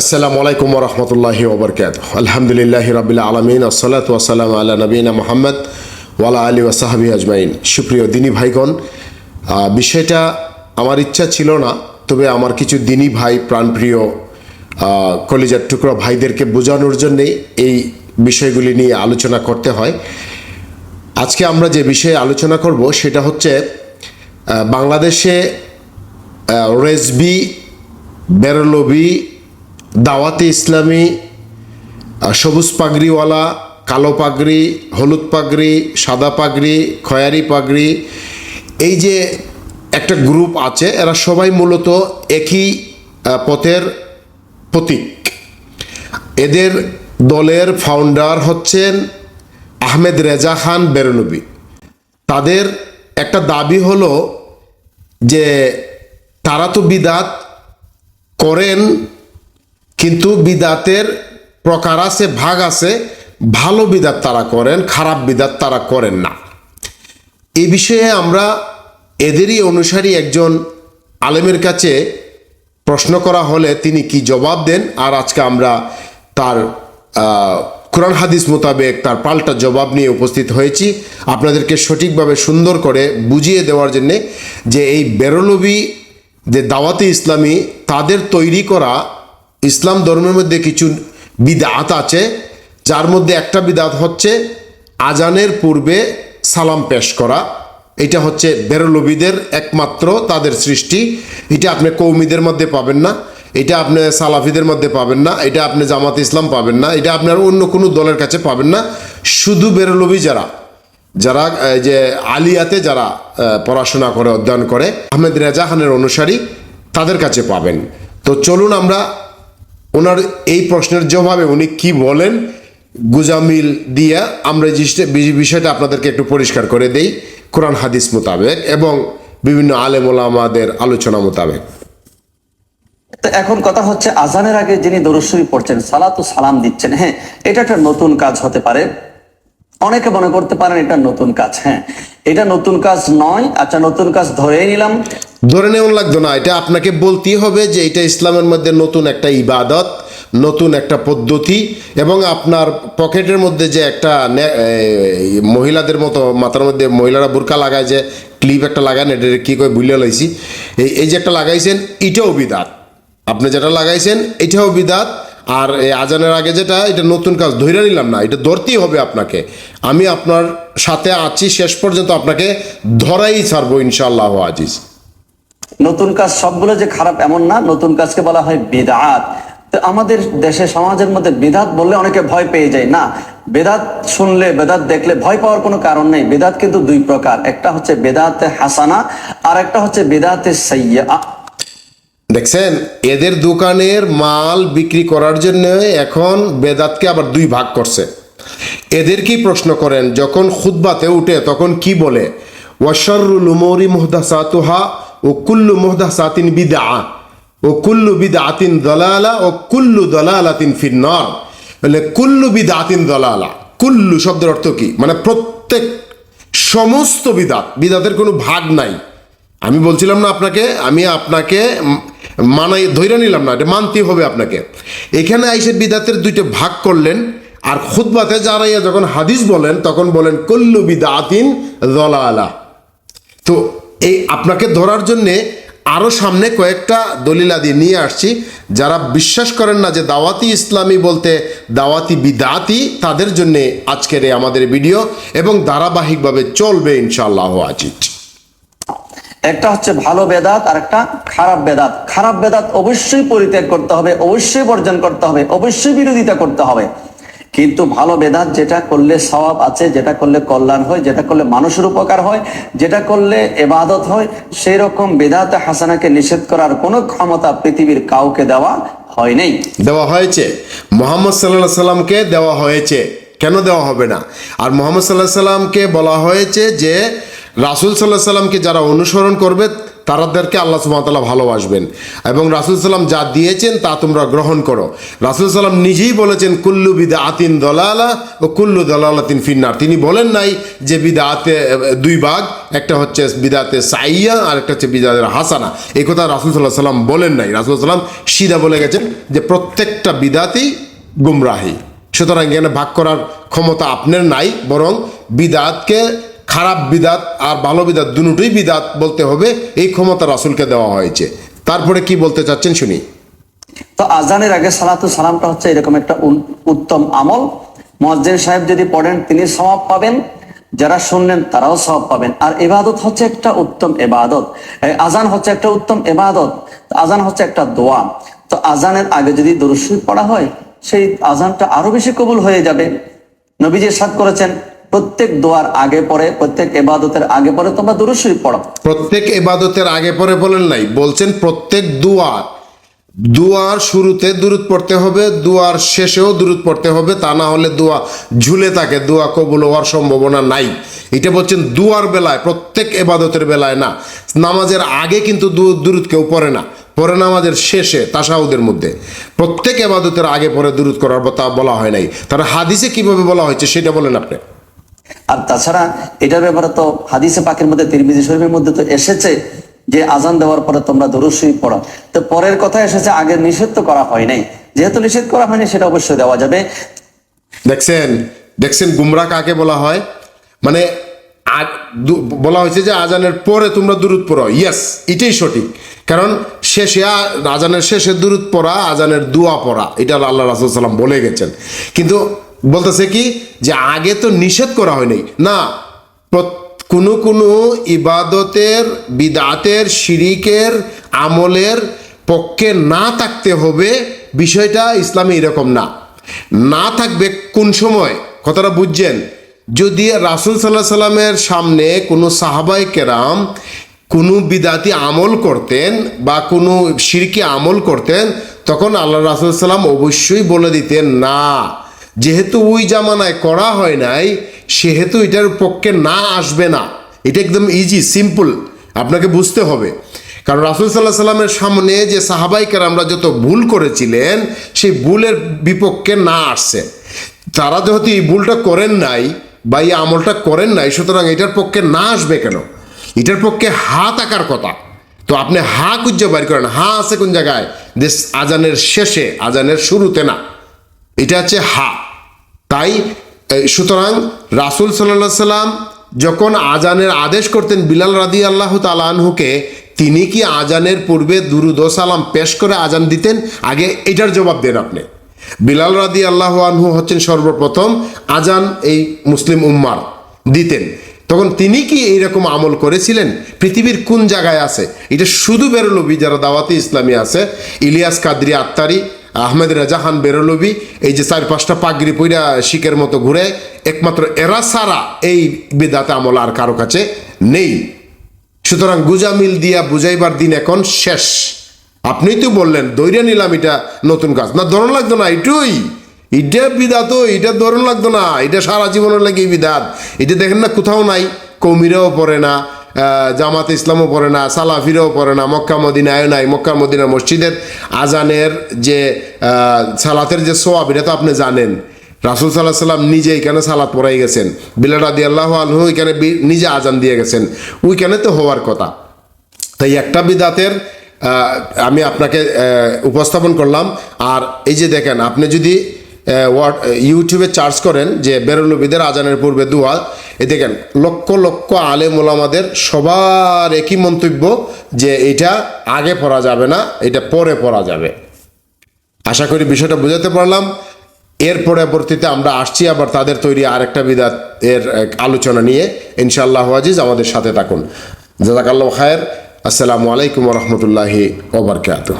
আসসালামু আলাইকুম রহমতুল্লাহি ওবরকাত আলহামদুলিল্লাহ রবিল আলমিন, আসসালাত ওয়াসালাম আল্লাহ নবীনা মোহাম্মদ ওয়ালা আলী ওয়াসাহাবি আজমাইন। সুপ্রিয় দিনী ভাইগণ বিষয়টা আমার ইচ্ছা ছিল না, তবে আমার কিছু দিনী ভাই, প্রাণপ্রিয় কলিজার টুকরো ভাইদেরকে বোঝানোর জন্যে এই বিষয়গুলি নিয়ে আলোচনা করতে হয়। আজকে আমরা যে বিষয়ে আলোচনা করব, সেটা হচ্ছে বাংলাদেশে রেজবি, বেরলবি দাওয়াতে ইসলামী সবুজ পাগড়িওয়ালা, কালো পাগড়ি, হলুদ পাগড়ি, সাদা পাগড়ি, খয়ারি পাগড়ি, এই যে একটা গ্রুপ আছে, এরা সবাই মূলত একই পথের প্রতীক। এদের দলের ফাউন্ডার হচ্ছেন আহমেদ রেজা খান বেরনবী। তাদের একটা দাবি হলো যে তারা তো বিদাত করেন কিন্তু বিদাতের প্রকার আছে, ভাগ আছে। ভালো বিদাত তারা করেন, খারাপ বিদাত তারা করেন না। এ বিষয়ে আমরা এদেরই অনুসারী একজন আলেমের কাছে প্রশ্ন করা হলে তিনি কি জবাব দেন, আর আজকে আমরা তার কোরআন হাদিস মোতাবেক তার পাল্টা জবাব নিয়ে উপস্থিত হয়েছি। আপনাদেরকে সঠিকভাবে সুন্দর করে বুঝিয়ে দেওয়ার জন্যে যে এই বেরলবি যে দাওয়াতে ইসলামী তাদের তৈরি করা ইসলাম ধর্মের মধ্যে কিছু বিদাত আছে, যার মধ্যে একটা বিদাত হচ্ছে আজানের পূর্বে সালাম পেশ করা। এটা হচ্ছে বেরলবিদের একমাত্র তাদের সৃষ্টি। এটা আপনি কৌমিদের মধ্যে পাবেন না, এটা আপনি সালাফিদের মধ্যে পাবেন না, এটা আপনি জামাত ইসলাম পাবেন না, এটা আপনার অন্য কোনো দলের কাছে পাবেন না। শুধু বেরলবি যারা যারা যে আলিয়াতে যারা পড়াশোনা করে, অধ্যয়ন করে, আহমেদ রেজা খানের অনুসারী তাদের কাছে পাবেন। তো চলুন আমরা ওনার এই প্রশ্নের জবাবে উনি কি বলেন? গুজামিল দিয়া আমরা বিষয়টা আপনাদেরকে একটু পরিষ্কার করে দেই, কোরআন, হাদিস মোতাবেক এবং বিভিন্ন আলেম ওলামাদের আলোচনা মোতাবেক। এখন কথা হচ্ছে, আজানের আগে যিনি দরশ্বরী পড়ছেন, সালাত সালাম দিচ্ছেন হ্যাঁ এটা একটা নতুন কাজ হতে পারে। অনেকে মনে করতে পারেন এটা নতুন কাজ হ্যাঁ। এটা নতুন কাজ নয় আচ্ছা নতুন কাজ ধরেই নিলাম। ধরে নেওয়া লাগতো না, এটা আপনাকে বলতেই হবে যে এটা ইসলামের মধ্যে নতুন একটা ইবাদত, নতুন একটা পদ্ধতি, এবং আপনার পকেটের মধ্যে যে একটা মহিলাদের মতো, মাথার মধ্যে মহিলারা বোরকা লাগায় যে ক্লিপ একটা লাগান, এটা কী করে বুঝলে লাইছি। এই এই যে একটা লাগাইছেন, এটাও বিদাত। আপনি যেটা লাগাইছেন, এটাও বিদাত। আর এই আজানের আগে যেটা, এটা নতুন কাজ ধরে নিলাম না, এটা ধরতেই হবে আপনাকে। আমি আপনার সাথে আছি, শেষ পর্যন্ত আপনাকে ধরাই ছাড়বো ইনশাল্লাহ আজিজ। নতুন কাজ সবগুলো যে খারাপ এমন না, নতুন কাজকে বলা হয় বিদাত। আমাদের দেশে, সমাজের মধ্যে বিদাত বললে অনেকে ভয় পেয়ে যায়। না, বেদাত শুনলে, বেদাত দেখলে ভয় পাওয়ার কোনো কারণ নেই। বেদাত কিন্তু দুই প্রকার, একটা হচ্ছে বেদাতে হাসানা আর একটা হচ্ছে বেদাতে সাইয়া দেখছেন, এদের দোকানের মাল বিক্রি করার জন্য এখন বেদাতকে আবার দুই ভাগ করছে। এদের কি প্রশ্ন করেন, যখন খুতবাতে উঠে তখন কি বলে? ওয়াশারুল উমরি মুহদাসাতুহা ও কুল্লু মুহদাসাতিন বিদআ। ও কুল্লু বিদআতিন দলালা ও কুল্লু দলালাতিন ফিন্নার। বলে কুল্লু বিদআতিন দলালা, কুল্লু শব্দের অর্থ কি? মানে প্রত্যেক সমস্ত বিদাত বিদাতের কোনো ভাগ নাই। আমি বলছিলাম না আপনাকে, আমি আপনাকে মানাই ধৈর্য নিলাম না, এটা মানতেই হবে আপনাকে। এখানে আইসে বিদাতের দুইটা ভাগ করলেন, আর খুদবাতে যারাইয়া যখন হাদিস বলেন, তখন বলেন, কল্লু বিদাতিন দলালা। তো এই আপনাকে ধরার জন্যে আরও সামনে কয়েকটা দলিলাদি নিয়ে আসছি, যারা বিশ্বাস করেন না যে দাওয়াতি ইসলামী বলতে দাওয়াতি বিদাতি, তাদের জন্যে আজকের এই আমাদের ভিডিও, এবং ধারাবাহিকভাবে চলবে ইনশাআল্লাহ আজিজ। একটা হচ্ছে ভালো বেদাত আর একটা খারাপ বেদাত। খারাপ বেদাত অবশ্যই পরিত্যাগ করতে হবে, অবশ্যই বর্জন করতে হবে, অবশ্যই বিরোধিতা করতে হবে। কিন্তু ভালো বেদাত যেটা করলে স্বভাব আছে, যেটা করলে কল্যাণ হয়, যেটা করলে মানুষের উপকার হয়, যেটা করলে এবাদত হয় সেই রকম বেদাত হাসানাকে নিষেধ করার কোনো ক্ষমতা পৃথিবীর কাউকে দেওয়া হয় নাই। দেওয়া হয়েছে। মোহাম্মদ সাল্লাহ সাল্লামকে দেওয়া হয়েছে। কেন দেওয়া হবে না? আর মোহাম্মদ সাল্লাহ সাল্লামকে বলা হয়েছে যে রাসুল সাল্লাহ সাল্লামকে যারা অনুসরণ করবে, তারাদেরকে আল্লাহ সুমতাল্লাহ ভালোবাসবেন। এবং রাসুল সাল্লাম যা দিয়েছেন, তা তোমরা গ্রহণ করো। রাসুল সাল্লাম নিজেই বলেছেন, কুল্লু বিদা আতিন দলালা ও কুল্লু দলালাতিন ফিন্নার। তিনি বলেন নাই যে বিদাতে দুই ভাগ, একটা হচ্ছে বিদাতে সাইয়া আর একটা হচ্ছে বিদাতের হাসানা। এই কথা রাসুল সাল্লাহ সাল্লাম বলেন নাই। রাসুল সাল্লাম সিধা বলে গেছেন যে প্রত্যেকটা বিদাতেই গুমরাহি। সুতরাং এখানে ভাগ করার ক্ষমতা আপনার নাই, বরং বিদাতকে খারাপ বিদাত আর ভালো বিদাত দুটোই বিদাত বলতে হবে, এই ক্ষমতা রাসুলকে দেওয়া হয়েছে। তারপরে কি বলতে চাচ্ছেন শুনি। তো আজানের আগে সালাতু সালামটা হচ্ছে এরকম একটা উত্তম আমল। মসজিদ সাহেব যদি পড়েন, তিনি সওয়াব পাবেন। যারা শুনলেন, তারাও সওয়াব পাবেন। আর এবাদত হচ্ছে একটা উত্তম এবাদত আজান হচ্ছে একটা উত্তম এবাদত আজান হচ্ছে একটা দোয়া। তো আজানের আগে যদি দরুদ পড়া হয়, সেই আজানটা আরও বেশি কবুল হয়ে যাবে। নবীজি সাদ করেছেন প্রত্যেক দোয়ার আগে পরে প্রত্যেক এবাদতের আগে পরে তোমরা দরুদ শরীফ পড়ো। প্রত্যেক এবাদতের আগে পরে বলেন নাই, বলছেন প্রত্যেক দুয়ার দুয়ার শুরুতে দূরত পড়তে হবে, দুয়ার শেষেও দূরত পড়তে হবে, তা না হলে দোয়া ঝুলে থাকে, দোয়া কবুল হওয়ার সম্ভাবনা নাই। এটা বলছেন দুয়ার বেলায়, প্রত্যেক এবাদতের বেলায় না। নামাজের আগে কিন্তু দু- দূরত কেউ পড়ে না পরে নামাজের শেষে তাসাউদের মধ্যে। প্রত্যেক এবাদতের আগে পরে দূরত করার তা বলা হয় নাই। তারা হাদিসে কীভাবে বলা হয়েছে সেটা বলেন আপনি। আর তাছাড়া এটার ব্যাপারে তো হাদিসে পাকের মধ্যে, তিরমিজি শরীফের মধ্যে তো এসেছে যে আজান দেওয়ার পরে তোমরা শরীফ পড়ো। তো পরের কথা এসেছে, আগে নিষেধ তো করা হয় নাই। যেহেতু নিষেধ করা হয়নি, সেটা অবশ্যই দেওয়া যাবে। দেখছেন দেখছেন গুমরা কাকে বলা হয়? মানে বলা হয়েছে যে আজানের পরে তোমরা দূরত পড়ো। ইয়েস এটাই সঠিক। কারণ শেষে আজানের শেষে দূরত পড়া, আজানের দুয়া পড়া, এটা আল্লাহ রাসুল সাল্লাম বলে গেছেন। কিন্তু বলতেছে কি? যে আগে তো নিষেধ করা হয়নি। না কোনো কোনো ইবাদতের, বিদাতের, শিরিকের আমলের পক্ষে না থাকতে হবে, বিষয়টা ইসলামে এরকম না। না থাকবে কোন সময়? কথাটা বুঝছেন? যদি রাসুল সাল্লাহ সাল্লামের সামনে কোনো সাহাবাই কেরাম কোনো বিদাতি আমল করতেন বা কোনো শিরকি আমল করতেন, তখন আল্লাহ রাসুল সাল্লাম অবশ্যই বলে দিতেন, না। যেহেতু ওই জামানায় করা হয় নাই, সেহেতু এটার পক্ষে না আসবে না। এটা একদম ইজি সিম্পল আপনাকে বুঝতে হবে। কারণ রাসুল সাল্লাহ সাল্লামের সামনে যে সাহাবাইকার আমরা যত ভুল করেছিলেন, সেই ভুলের বিপক্ষে না আসছে। তারা যেহেতু এই ভুলটা করেন নাই বা এই আমলটা করেন নাই, সুতরাং এটার পক্ষে না আসবে কেন? এটার পক্ষে হা থাকার কথা। তো আপনি হা কুজ্জা বাইর করেন। হা আছে কোন জায়গায়? দেশ আজানের শেষে, আজানের শুরুতে না। এটা হচ্ছে হা। তাই সুতরাং রাসুল সাল্লাহ সাল্লাম যখন আজানের আদেশ করতেন বিলাল রাদি আল্লাহ তালানহুকে তিনি কি আজানের পূর্বে দুরুদ সালাম পেশ করে আজান দিতেন? আগে এটার জবাব দেন আপনি। বিলাল রাদি আল্লাহ আনহু হচ্ছেন সর্বপ্রথম আজান এই মুসলিম উম্মার দিতেন। তখন তিনি কি এইরকম আমল করেছিলেন? পৃথিবীর কোন জায়গায় আছে? এটা শুধু বেরোলবি যারা দাওয়াতি ইসলামী আছে, ইলিয়াস কাদরি আত্মারি আহমেদ রাজাহান বেরোলবি, এই যে চার পাঁচটা পাগড়ি পইরা শিখের মতো ঘুরে, একমাত্র এরা সারা এই বেদাতে আমল আর কারও কাছে নেই। সুতরাং গুজামিল দিয়া বুঝাইবার দিন এখন শেষ। আপনিই তো বললেন দৈর্য নিলাম এটা নতুন কাজ। না, ধরন লাগতো না, এটুই। এটা বিদাত, এটা ধরন লাগতো না। এটা সারা জীবনের লাগে বিদাত। এটা দেখেন না, কোথাও নাই, কৌমিরাও পড়ে না। জামাত ইসলামও পড়ে না, সালাফিরাও পড়ে না, মক্কা মদিনায়ও নাই, মক্কা মদিনা মসজিদের আজানের যে সালাতের যে সোয়াব, এটা তো আপনি জানেন। রাসুল সাল্লাহ সাল্লাম নিজে এখানে সালাত পড়াই গেছেন। বিলাল আদি আল্লাহ আলহু এখানে নিজে আজান দিয়ে গেছেন। ওইখানে তো হওয়ার কথা। তাই একটা বিদাতের আমি আপনাকে উপস্থাপন করলাম। আর এই যে দেখেন, আপনি যদি আহ, ওয়াট- ইউটিউবে চার্জ করেন যে বেরলবিদের আজানের পূর্বে দুয়া। এ দেখেন লক্ষ লক্ষ আলেম ওলামাদের সবার একই মন্তব্য যে এটা আগে পড়া যাবে না এটা পরে পড়া যাবে। আশা করি বিষয়টা বুঝাতে পারলাম। এর পরবর্তীতে আমরা আসছি আবার তাদের তৈরি আরেকটা বিদাত এর আলোচনা নিয়ে। ইনশাআল্লাহ আজিজ আমাদের সাথে থাকুন। জাজাকাল্লাহ খায়ের। আসসালামু আলাইকুম রহমতুল্লাহি ওবরকাত